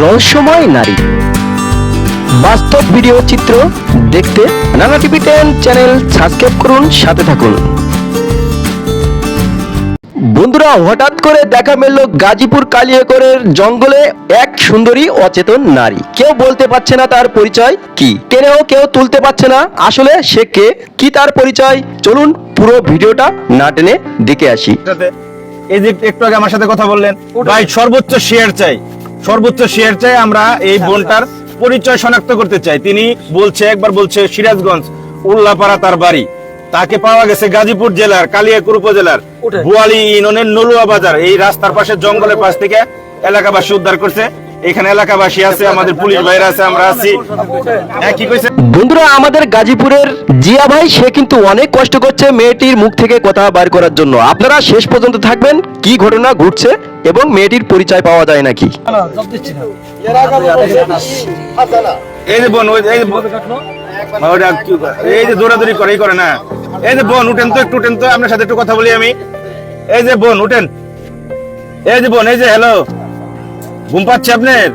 রহস্যময় নারী। বাস্তব ভিডিও চিত্র দেখতে নানা টিভি টেন চ্যানেল সাবস্ক্রাইব করুন সাথে থাকুন। বন্ধুরা হঠাৎ করে দেখা মিলল গাজীপুর কালিয়াকরের জঙ্গলে এক সুন্দরী অচেতন নারী। কেউ বলতে পারছে না তার পরিচয় কি। কেনেও কেউ তুলতে পারছে না আসলে সে কে কি তার পরিচয়। চলুন পুরো ভিডিওটা না টেনে দেখে আসি। এই যে একটু আগে আমার সাথে কথা বললেন। ভাই সর্বোচ্চ শেয়ার চাই। সর্বোচ্চ শেয়ার চাই আমরা এই বোনটার পরিচয় শনাক্ত করতে চাই। তিনি বলছে একবার বলছে সিরাজগঞ্জ উল্লাপাড়া তার বাড়ি। তাকে পাওয়া গেছে গাজীপুর জেলার কালিয়াকুর উপজেলার বোয়ালি ইউনিয়নের নলুয়া বাজার। এই রাস্তার পাশে জঙ্গলের পাশ থেকে এলাকাবাসী উদ্ধার করছে। এখানে এলাকাবাসী আছে আমাদের পুলিশ ভাইরা আছে আমরা আছি। হ্যাঁ কি কইছে? বন্ধুরা আমাদের গাজীপুরের জিয়া ভাই সে কিন্তু অনেক কষ্ট করছে মেয়েটির মুখ থেকে কথা বার করার জন্য। আপনারা শেষ পর্যন্ত থাকবেন কি ঘটনা ঘটছে এবং মেয়েটির পরিচয় পাওয়া যায় নাকি? এই যে বোন এই যে? এই দৌড়াদৌড়ি করে করে না। এই যে বোন উঠেন তো একটু উঠেন তো। আপনার সাথে একটু কথা বলি আমি। এই যে বোন উঠেন। এই যে বোন এই যে হ্যালো ঘুম পাচ্ছে আপনার?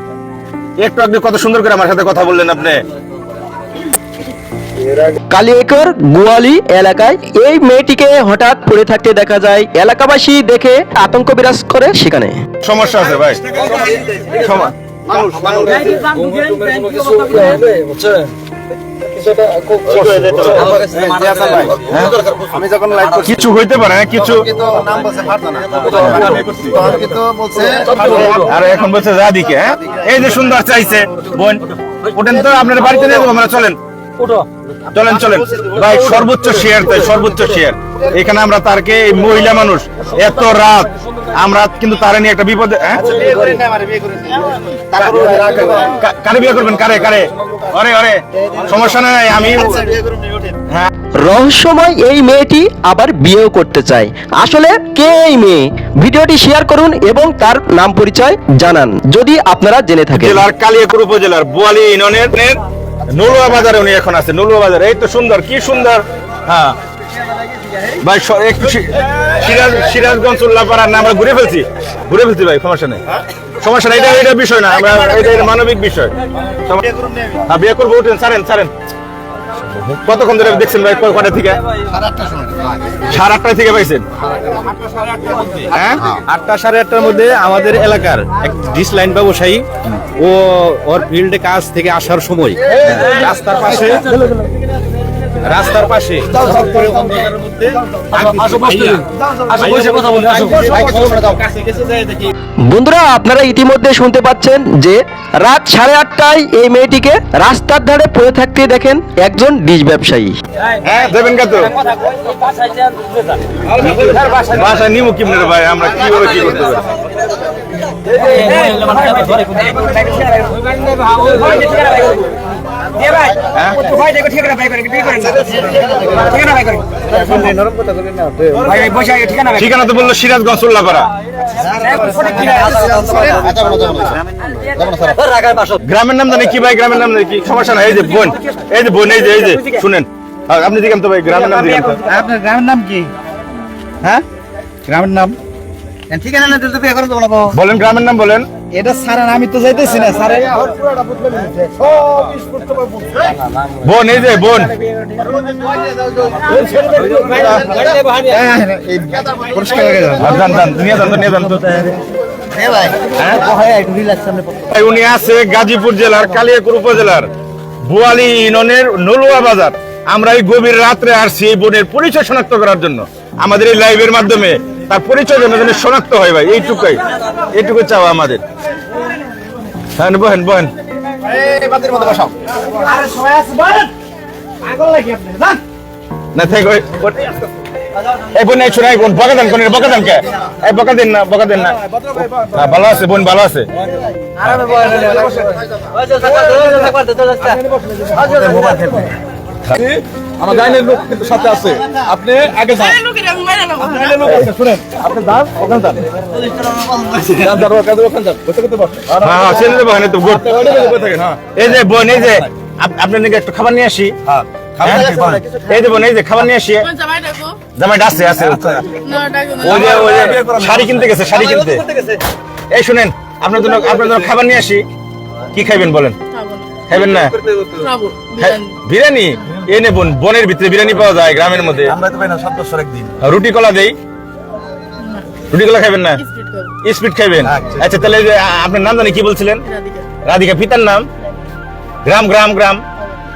একটু আপনি কত সুন্দর করে আমার সাথে কথা বললেন আপনি। কালিয়াকর গোয়ালি এলাকায় এই মেয়েটিকে হঠাৎ পড়ে থাকতে দেখা যায়। এলাকাবাসী দেখে আতঙ্ক বিরাজ করে সেখানে। সমস্যা আছে ভাই। সমা- কিছু হইতে পারে হ্যাঁ, কিছু আর এখন বলছে দাদিকে হ্যাঁ? এই যে সুন্দর চাইছে বোন। ওঠেন তো আপনার বাড়িতে নিয়ে যাব আমরা চলেন। চলেন চলেন। ভাই সর্বোচ্চ শেয়ার তাই সর্বোচ্চ শেয়ার এখানে আমরা তারকে এই মহিলা মানুষ এত রাত। আমরা কিন্তু তারা নিয়ে একটা বিপদে হ্যাঁ? কারে বিয়ে করবেন? কারে কারে? অরে অরে। সমস্যা নাই আমি হ্যাঁ। রহস্যময় এই মেয়েটি আবার বিয়েও করতে চায়। আসলে কে এই মেয়ে? ভিডিওটি শেয়ার করুন এবং তার নাম পরিচয় জানান যদি আপনারা জেনে থাকেন। জেলার কালিয়াকুর উপজেলার বোয়ালি ইউনিয়নের নলুয়া বাজারে উনি এখন আছে, নলুয়া বাজারে। এই তো সুন্দর, কি সুন্দর? হ্যাঁ। ভাই একটু সিরাজ সিরাজগঞ্জ উল্লাপাড়ার না আমরা ঘুরে ফেলছি। ঘুরে ফেলছি ভাই, সমস্যা নেই। সমস্যা নেই, এটা এটা বিষয় না, আমরা এটা মানবিক বিষয়। হ্যাঁ বিয়ে করব, উঠেন, ছাড়েন ছাড়েন। কতক্ষণ ধরে দেখছেন ভাই কটা থেকে? সাড়ে আটটা থেকে পাইছেন? হ্যাঁ? আটটা সাড়ে আটটার মধ্যে আমাদের এলাকার এক ডিস লাইন ব্যবসায়ী, ও ওর ফিল্ডে কাজ থেকে আসার সময়, রাস্তার পাশে রাস্তার পাশে বন্ধুরা আপনারা ইতিমধ্যে শুনতে পাচ্ছেন যে রাত সাড়ে আটটায় এই মেয়েটিকে রাস্তার ধারে পড়ে থাকতে দেখেন একজন ডিশ ব্যবসায়ী। হ্যাঁ দেবেন কত বাসায় নিমু কি ভাই আমরা কীভাবে কি করতে পারি? ঠিকানা তো বলল সিরাজগঞ্জ উল্লাপাড়া। গ্রামের নাম জানি কি ভাই, গ্রামের নাম কি? সমস্যা এই যে বোন, এই যে বোন, এই যে এই যে, শুনেন। আপনি দিকেন তো ভাই, গ্রামের নাম আপনার গ্রামের নাম কি? হ্যাঁ? গ্রামের নাম? ঠিকানা না বলেন গ্রামের নাম বলেন। এটা স্যার আমি তো যাইতেছি না স্যার। বোন এই যে বোন। পরিষ্কার হয়ে নিয়ে যান নিয়ে যান তো। উনি আছে গাজীপুর জেলার কালিয়াকুর উপজেলার বুয়ালি ইউনিয়নের নলুয়া বাজার। আমরা এই গভীর রাত্রে আসছি এই বোনের পরিচয় শনাক্ত করার জন্য। আমাদের এই লাইভের মাধ্যমে। তার পরিচয় যেন যেন শনাক্ত হয় ভাই এইটুকুই। এইটুকু চাওয়া আমাদের। হ্যাঁ বহেন বহেন। না থাক ওই ওই- এই বোন এই শোনাই বোন বকা দেন কোন বকা দেন কে? এই বকা দেন না বকা দেন না। হ্যাঁ, ভালো আছে বোন ভালো আছে। আমার গাইনের লোক কিন্তু সাথে আছে। আপনি আগে যান। হ্যাঁ হ্যাঁ হ্যাঁ। এই যে বোন এই যে আপনার নাকি একটু খাবার নিয়ে আসি। হ্যাঁ? এই যে বোন এই যে খাবার নিয়ে আসি। জামাই ডাকো। আছে না ওই যে ওই যে শাড়ি কিনতে গেছে শাড়ি কিনতে। এই শুনেন আপনার জন্য আপনার জন্য খাবার নিয়ে আসি। কি খাইবেন বলেন? খাইবেন না? বিরিয়ানি? এ নে বোন বনের ভিতরে বিরিয়ানি পাওয়া যায় গ্রামের মধ্যে। আমরা তো পাই না সাত বছর একদিন। রুটি কলা দেই? রুটি কলা খাইবেন না? স্পিড খাব। স্পিড খাইবেন? আচ্ছা। আচ্ছা তাহলে যে, আপনার নাম জানি কি বলছিলেন? রাধিকা। রাধিকা পিতার নাম? গ্রাম গ্রাম গ্রাম।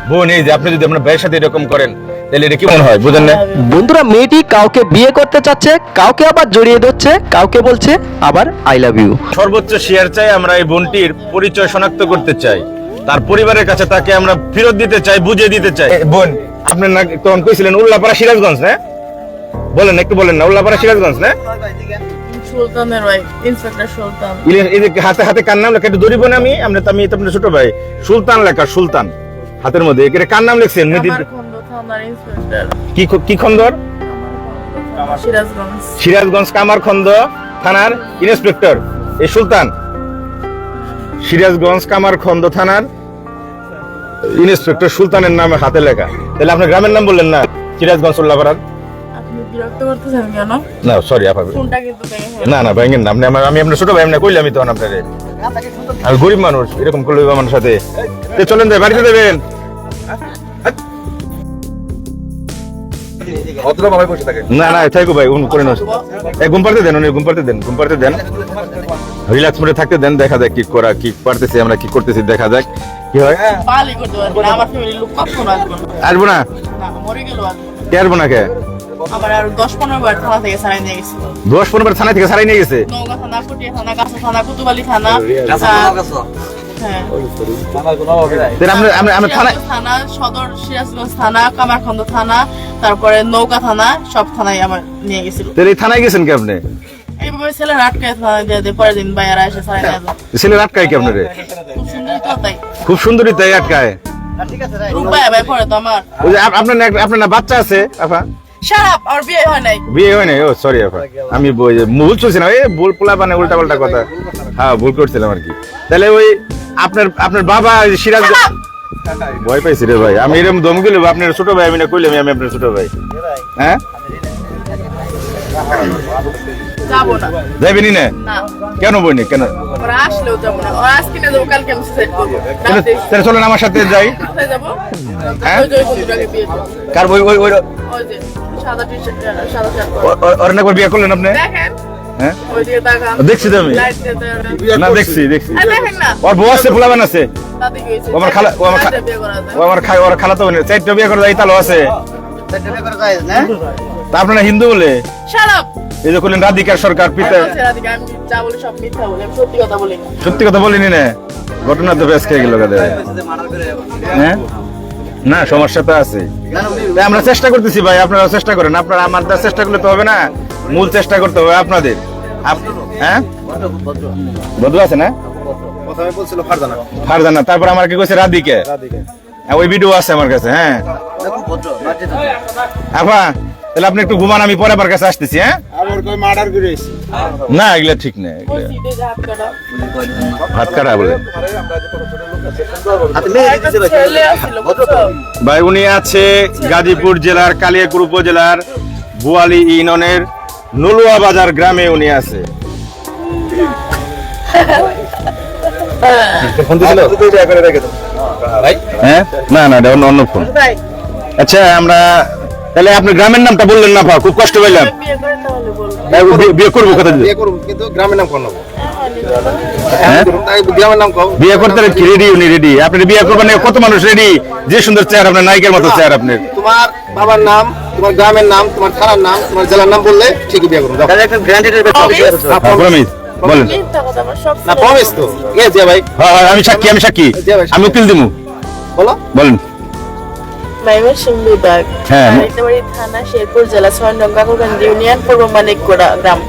বোন এই যে আপনি যদি আপনার ভাইয়ের সাথে এরকম করেন তাহলে এটা কি মনে হয়? বুঝেন না? বন্ধুরা মেয়েটি কাউকে বিয়ে করতে চাচ্ছে কাউকে আবার জড়িয়ে ধরছে কাউকে বলছে আবার আই লাভ ইউ সর্বোচ্চ শেয়ার চাই আমরা এই বোনটির পরিচয় শনাক্ত করতে চাই। তার পরিবারের কাছে তাকে আমরা ফেরত দিতে চাই বুঝিয়ে দিতে চাই। বোন আপনার না তখন কইছিলেন উল্লাপাড়া সিরাজগঞ্জ না? বলেন একটু বলেন না উল্লাপাড়া সিরাজগঞ্জ না? সুলতানের ওয়াইফ ইন্সপেক্টর সুলতান। ইলে- এই যে হাতে হাতে কার নাম লেখা একটু ধরিব না আমি? আমরা আমি আপনার ছোট ভাই। সুলতান লেখা সুলতান। হাতের মধ্যে এখানে কার নাম লিখছেন? আমার খন্ড কি কি খন্দর সিরাজগঞ্জ। সিরাজগঞ্জ কামারখন্দ থানার ইন্সপেক্টর। এই সুলতান সিরাজগঞ্জ কামারখন্দ থানার ইন্সপেক্টর সুলতানের নামে হাতে লেখা। তাহলে আপনার গ্রামের নাম বললেন না? সিরাজগঞ্জ উল্লাপাড়ার? না সরি আপা। না না না। আপনি আমার- আমি আপনার ছোট ভাই এমনি কইলে আমি তখন আপনার। গরিব মানুষ এরকম করলে আমার সাথে। চলেন যাই বাড়িতে দেবেন না না থাকো ভাই উনি করে না ঘুম পাড়তে দেন উনি ঘুম পাড়তে দেন ঘুম পাড়তে দেন। রিল্যাক্স মোডে থাকতে দেন দেখা যাক কি করা কি পারতেছি আমরা কি করতেছি দেখা যাক। কি হয়? বালই করতে পারব না আমার ফ্যামিলির লোক কখনো আসবে না। আসব না? না মরে গেলেও আসবে না। কে আসব না কে? দশ পনেরো বার থানা থেকে ছাড়াই নিয়ে গেছিল দশ পনেরো বার থানা থেকে সারাই নিয়ে গেছে? থানা কুটিয়া থানা কাঁচা থানা কুতুবালি থানা হ্যাঁ। তাহলে আমরা আমরা আমরা থানায় সিরাজগঞ্জ থানা সদর সিরাজগঞ্জ থানা কামারখন্দ থানা তারপরে নৌকা থানা সব থানায় আমার নিয়ে গেছিল। এই থানায় গেছেন কি আপনি? এইভাবে ছেলে আটকায় থানায় দিয়ে দিয়ে পরের দিন বাইরে এসে ছাড়াই নিয়ে আটকায় কি আপনারে খুব সুন্দর তো তাই। তাই আটকায়। আপনার না- আপনার বাচ্চা আছে আপা বিয়ে হয় নাই। বিয়ে হয় নাই? ও সরি আপা আমি ভুল চলছিলাম এই ভুল পোলা মানে উল্টা পাল্টা কথা। হ্যাঁ ভুল করছিলাম আর কি। তাহলে ওই আপনার আপনার বাবা সিরাজ ভয় পাইছি রে ভাই। আমি এরকম দম গেলে আপনার ছোট ভাই আমি না কইলে আমি আপনার ছোট ভাই। হ্যাঁ? না। কেন বইনি? তাহলে চলেন আমার সাথে যাই। হ্যাঁ? ওই যে ওই কার ওর একবার বিয়ে করলেন আপনি? হ্যাঁ? দেখছি তো আমি। না দেখছি দেখছি। ওর বউ আছে পোলাবান আছে। আমার খালা ও আমার। ও আমার খাই ওর খালা তো চারটা বিয়ে করে যাই তাহলে আছে। তা আপনারা হিন্দু বলে? এই যে করলেন রাধিকার সরকার পিতা আমি বলছি রাধিকা, আমি যা বলি সব মিথ্যা বলি আমি সত্যি কথা বলি না সত্যি কথা বলিনি না। ঘটনা তো বেশ খেয়ে গেল হ্যাঁ? না সমস্যা তো আছে। আমরা চেষ্টা করতেছি ভাই আপনারা চেষ্টা করেন। আপনারা আমাদের চেষ্টা করলে তো হবে না। মূল চেষ্টা করতে হবে আপনাদের। আপ- হ্যাঁ? না? তারপর আমার হ্যাঁ, ওই আছে আমার কাছে হ্যাঁ। তাহলে আপনি একটু ঘুমান আমি পরে কাছে আসতেছি হ্যাঁ? না এগুলা ঠিক না এগুলা। ওই সিটে যে হাত কাটা। বলে। একটা ছেলে আছিল, বুঝছ? ভাই উনি আছে গাজীপুর জেলার কালিয়াকুর উপজেলার বুয়ালি ইউনিয়নের নলুয়া বাজার গ্রামে উনি আছে। ফোন হ্যাঁ? না না অন্য অন্য ফোন। আচ্ছা আমরা তাহলে আপনার গ্রামের নামটা বললেন না খুব কষ্ট পেলাম বিয়ে করব কথা বিয়ে করব কিন্তু গ্রামের নাম কোন হ্যাঁ? গ্রামের নাম কও। বিয়ে করতে কি রেডি উনি রেডি আপনি বিয়ে করবেন কত মানুষ রেডি যে সুন্দর চেয়ার আপনার নায়িকার মতো চেয়ার আপনার। তোমার বাবার নাম তোমার গ্রামের নাম তোমার থানার নাম তোমার জেলার নাম বললে ঠিকই বিয়ে করব তাহলে একটা গ্র্যান্ডেড হ্যাঁ, প্রমিস বলেন। না প্রমিস তো। এ যে ভাই। হ্যাঁ হ্যাঁ, আমি সাক্ষী আমি সাক্ষী। আমি উকিল দিমু। বলো। বলেন। বিভাগ হ্যাঁ। থানা শেরপুর জেলা ছয়নং কাকুগঞ্জ ইউনিয়ন পূর্ব মানিকগোড়া গ্রাম।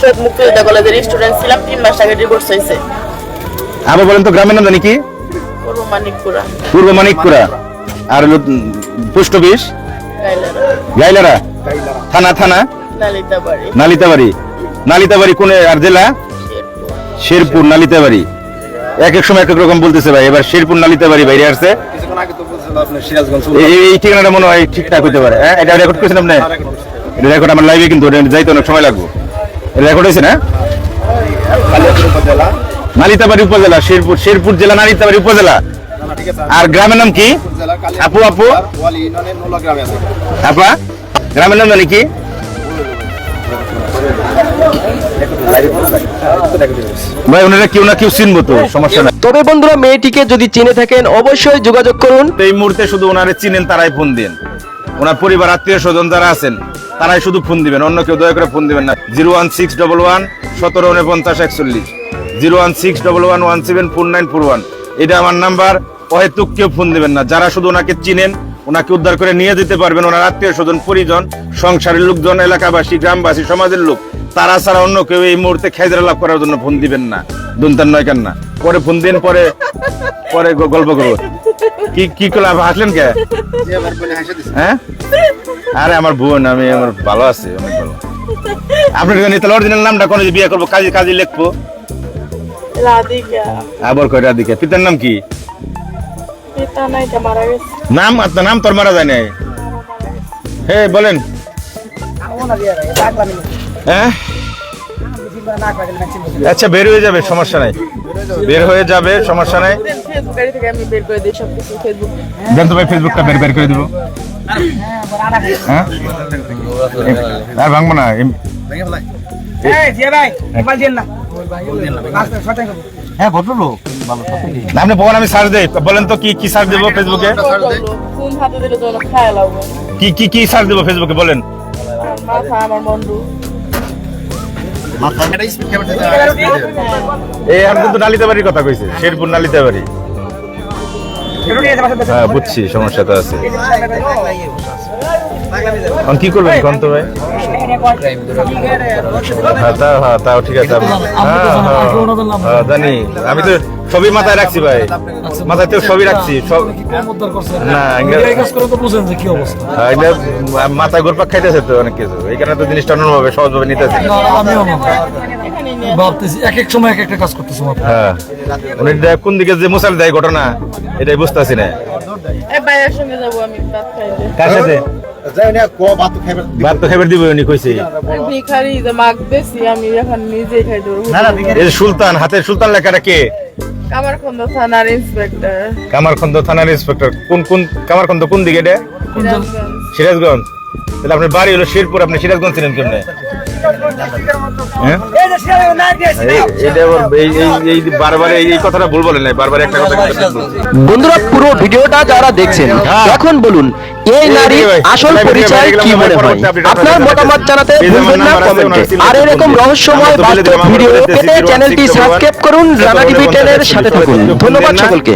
শহীদ মুক্তিযোদ্ধা কলেজের স্টুডেন্ট ছিলাম তিন মাস আগে ডিভোর্স হয়েছে। আবার বলেন তো গ্রামের নাম জানি কি? পূর্ব মানিকগোড়া। পূর্ব মানিকপুরা আর হলো পোস্ট অফিস? গাইলারা। থানা থানা? নালিতাবাড়ি। নালিতাবাড়ি। কোন আর জেলা? শেরপুর। নালিতাবাড়ি। এক এক সময় এক এক রকম বলতেছে ভাই। এবার শেরপুর নালিতাবাড়ি বাইরে আসছে। কিছুক্ষণ আগে তো বলছিল আপনি সিরাজগঞ্জ এই- ঠিকানাটা মনে হয় ঠিকঠাক হইতে পারে। হ্যাঁ এটা রেকর্ড করেছেন আপনি? এটা রেকর্ড আমার লাইভে কিন্তু যাইতে অনেক সময় লাগবে। রেকর্ড হয়েছে না? নালিতাবাড়ি উপজেলা শেরপুর শেরপুর জেলা নালিতাবাড়ি উপজেলা। আর গ্রামের নাম কি? আপু আপু? আপা গ্রামের নাম জানি কি? ভাই ওনারা কেউ না কেউ চিনবো তো সমস্যা নাই। তবে বন্ধুরা মেয়েটিকে যদি চিনে থাকেন অবশ্যই যোগাযোগ করুন। এই মুহূর্তে শুধু ওনারে চিনেন তারাই ফোন দিন। ওনার পরিবার আত্মীয় স্বজন যারা আছেন তারাই শুধু ফোন দিবেন। অন্য কেউ দয়া করে ফোন দিবেন না। Zero one six double one সতেরো উনপঞ্চাশ একচল্লিশ। Zero one six double one one seven four nine four one. এটা আমার নাম্বার। অহেতুক কেউ ফোন দিবেন না। যারা শুধু ওনাকে চিনেন ওনাকে উদ্ধার করে নিয়ে যেতে পারবেন ওনার আত্মীয় স্বজন পরিজন সংসারের লোকজন এলাকাবাসী গ্রামবাসী সমাজের লোক তারা ছাড়া অন্য কেউ এই মুহূর্তে খেজরা লাভ করার জন্য ফোন দিবেন না। দুনতার নয় কেন না পরে ফোন দিন পরে পরে গল্প করব। কি কি করলে আপনি হাসলেন কে? হ্যাঁ? আরে আমার বোন আমি আমার ভালো আছে অনেক ভালো। আপনার জন্য তাহলে অরিজিনাল নামটা কোন বিয়ে করব কাজী কাজী লিখব? রাধিকা। আবার কয়টা রাধিকা? পিতার নাম কি? নাম আপনার নাম তোর মারা যায় নাই? হে বলেন। হ্যাঁ? আচ্ছা বের হয়ে যাবে সমস্যা নাই। বের হয়ে যাবে সমস্যা নাই। ফেসবুক আইডি থেকে আমি বের করে দিই সব কিছু ফেসবুক দেন তো ভাই ফেসবুকটা বের বের করে দিব। হ্যাঁ? আর ভাঙবো না। হ্যাঁ ভদ্রলোক। আপনি বলেন আমি সার্চ দেই। বলেন তো কি কি সার্চ দেবো ফেসবুকে কি কি কি সার্চ দেবো ফেসবুকে বলেন। আমার মাথা আমার বন্ধু। এই আমি কিন্তু নালিতাবাড়ির কথা কইছে শেরপুর নালিতাবাড়ি হ্যাঁ বুঝছি সমস্যা তো আছে এখন কি করবেন কোন তো ভাই? হ্যাঁ হ্যাঁ তাও ঠিক আছে। হ্যাঁ হ্যাঁ হ্যাঁ, জানি। আমি তো সবই মাথায় রাখছি ভাই। মাথায় তো সবই রাখছি। সব না মাথায় গোরপাক খাইতেছে তো অনেক কিছু। এই কারণে তো জিনিসটা অন্যভাবে সহজভাবে নিতেছে। ভাবতেছি এক এক সময় এক একটা কাজ করতেছি হ্যাঁ। উনি কোন দিকে যে মশাল দেয় ঘটনা এটাই বুঝতেছি না। ভাইয়ের সঙ্গে যাব আমি ভাত খাইতে কার সাথে? সুলতান হাতের সুলতান লেখাটা কে? কামারখন্দ থানার ইন্সপেক্টর কামারখন্দ থানার ইন্সপেক্টর কোন কোন কামারখন্দ কোন দিকে এটা? সিরাজগঞ্জ। তাহলে আপনার বাড়ি হলো শিরপুর আপনি সিরাজগঞ্জ ছিলেন কেমনে? হ্যাঁ? এই- এইটা আবার এই- এই- এই বারবার এই এই কথাটা ভুল বলেন নাই বারবার একটা কথা কিন্তু বলছেন। বন্ধুরা পুরো ভিডিওটা যারা দেখছেন হ্যাঁ। এখন বলুন এই নারীর ভাই, আসল পরিচয় কি মনে হয়? আপনার মতামত জানাতে ভুলবেন না কমেন্টে। আর এরকম রহস্যময় বাস্তব ভিডিও পেতে চ্যানেলটি 611 সাবস্ক্রাইব করুন রানা টিভি 711 টেনের সাথে থাকুন। ধন্যবাদ। সকলকে।